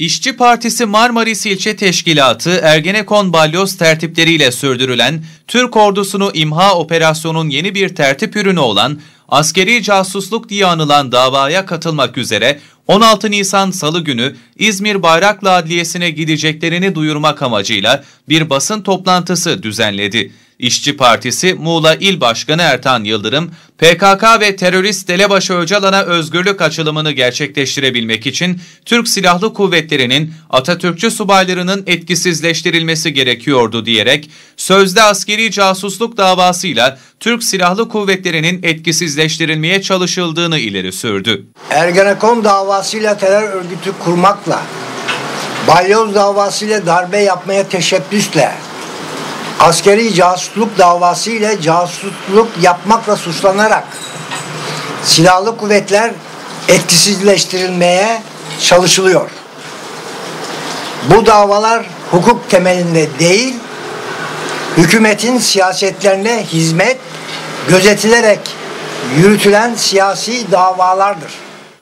İşçi Partisi Marmaris İlçe Teşkilatı Ergenekon balyoz tertipleriyle sürdürülen Türk ordusunu imha operasyonun yeni bir tertip ürünü olan askeri casusluk diye anılan davaya katılmak üzere 16 Nisan Salı günü İzmir Bayraklı Adliyesi'ne gideceklerini duyurmak amacıyla bir basın toplantısı düzenledi. İşçi Partisi Muğla İl Başkanı Ertan Yıldırım, PKK ve terörist Elebaşı Öcalan'a özgürlük açılımını gerçekleştirebilmek için Türk Silahlı Kuvvetleri'nin Atatürkçü subaylarının etkisizleştirilmesi gerekiyordu diyerek, sözde askeri casusluk davasıyla Türk Silahlı Kuvvetleri'nin etkisizleştirilmeye çalışıldığını ileri sürdü. Ergenekon davasıyla terör örgütü kurmakla, balyoz davasıyla darbe yapmaya teşebbüsle, askeri casusluk davası ile casusluk yapmakla suçlanarak silahlı kuvvetler etkisizleştirilmeye çalışılıyor. Bu davalar hukuk temelinde değil, hükümetin siyasetlerine hizmet gözetilerek yürütülen siyasi davalardır.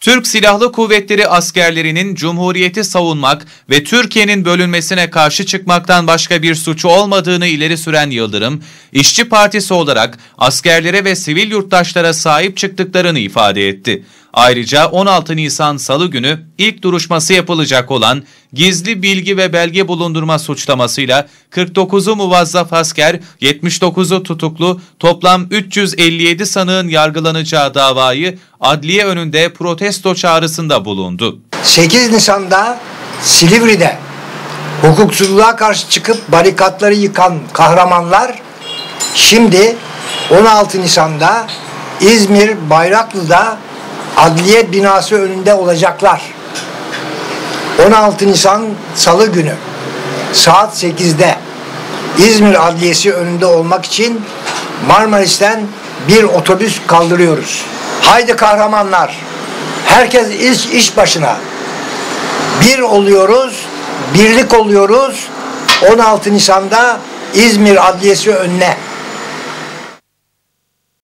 Türk Silahlı Kuvvetleri askerlerinin Cumhuriyeti savunmak ve Türkiye'nin bölünmesine karşı çıkmaktan başka bir suçu olmadığını ileri süren Yıldırım, İşçi Partisi olarak askerlere ve sivil yurttaşlara sahip çıktıklarını ifade etti. Ayrıca 16 Nisan Salı günü ilk duruşması yapılacak olan gizli bilgi ve belge bulundurma suçlamasıyla 49'u muvazzaf asker, 79'u tutuklu, toplam 357 sanığın yargılanacağı davayı adliye önünde protesto çağrısında bulundu. 8 Nisan'da Silivri'de hukuksuzluğa karşı çıkıp barikatları yıkan kahramanlar şimdi 16 Nisan'da İzmir Bayraklı'da adliye binası önünde olacaklar. 16 Nisan Salı günü saat 8'de İzmir Adliyesi önünde olmak için Marmaris'ten bir otobüs kaldırıyoruz. Haydi kahramanlar. Herkes iş, iş başına. Bir oluyoruz, birlik oluyoruz. 16 Nisan'da İzmir Adliyesi önüne